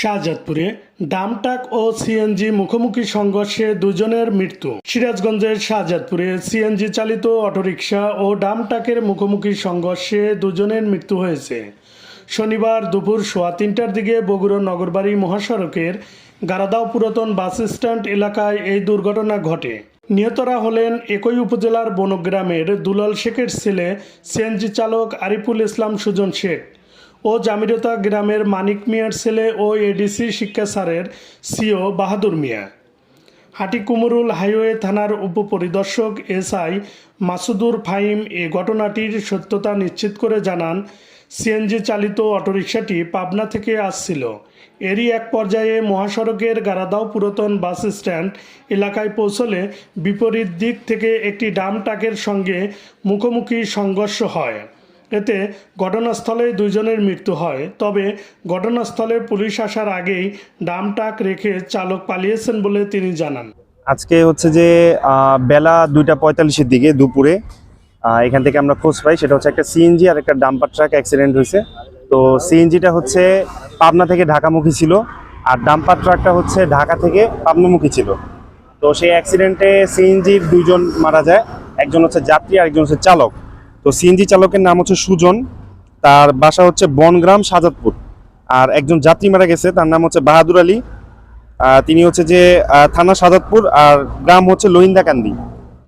শাহজাদপুরে ডামটাক ও CNG মুখোমুখি সংঘর্ষে দুজনের মৃত্যু। সিরাজগঞ্জের শাহজাদপুরে সিএনজি চালিত অটোরিকশা ও ডামটাকের মুখোমুখি সংঘর্ষে দুজনের মৃত্যু হয়েছে। শনিবার দুপুর সোয়া তিনটার দিকে বগুড়া নগরবাড়ি মহাসড়কের গারাদাও পুরাতন বাস স্ট্যান্ড এলাকায় এই দুর্ঘটনা ঘটে। নিহতরা হলেন একই উপজেলার বনগ্রামের দুলাল শেখের ছেলে সিএনজি চালক আরিফুল ইসলাম সুজন শেখ ও জামিরতা গ্রামের মানিক মিয়ার ছেলে ও এডিসি শিক্ষা স্যারের সিও বাহাদুর মিয়া। হাটিকুমরুল হাইওয়ে থানার উপপরিদর্শক এসআই মাসুদুর ফাহিম এ ঘটনাটির সত্যতা নিশ্চিত করে জানান, সিএনজি চালিত অটোরিকশাটি পাবনা থেকে আসছিল। এরই এক পর্যায়ে মহাসড়কের গারাদাও পুরাতন বাস স্ট্যান্ড এলাকায় পৌঁছলে বিপরীত দিক থেকে একটি ডাম ট্রাকের সঙ্গে মুখোমুখি সংঘর্ষ হয়। এতে ঘটনাস্থলে দুইজনের মৃত্যু হয়। তবে ঘটনাস্থলে পুলিশ আসার আগেই ডাম ট্রাক রেখে চালক পালিয়েছেন বলে তিনি জানান। আজকে হচ্ছে যে বেলা দুইটা পঁয়তাল্লিশের দিকে দুপুরে এখান থেকে আমরা খোঁজ পাই। সেটা হচ্ছে একটা সিএনজি আর একটা ডাম্পার ট্রাক অ্যাক্সিডেন্ট হয়েছে। তো সিএনজিটা হচ্ছে পাবনা থেকে ঢাকামুখী ছিল আর ডাম্পার ট্রাকটা হচ্ছে ঢাকা থেকে পাবনামুখী ছিল। তো সেই অ্যাক্সিডেন্টে সিএনজির দুজন মারা যায়। একজন হচ্ছে যাত্রী আর একজন হচ্ছে চালক। তো সিএনজি চালকের নাম হচ্ছে সুজন, তার বাসা হচ্ছে বনগ্রাম সাজাদপুর। আর একজন যাত্রী মারা গেছে, তার নাম হচ্ছে বাহাদুর আলী। তিনি হচ্ছে যে থানা সাজাদপুর, আর গ্রাম হচ্ছে লোহিন্দাকান্দি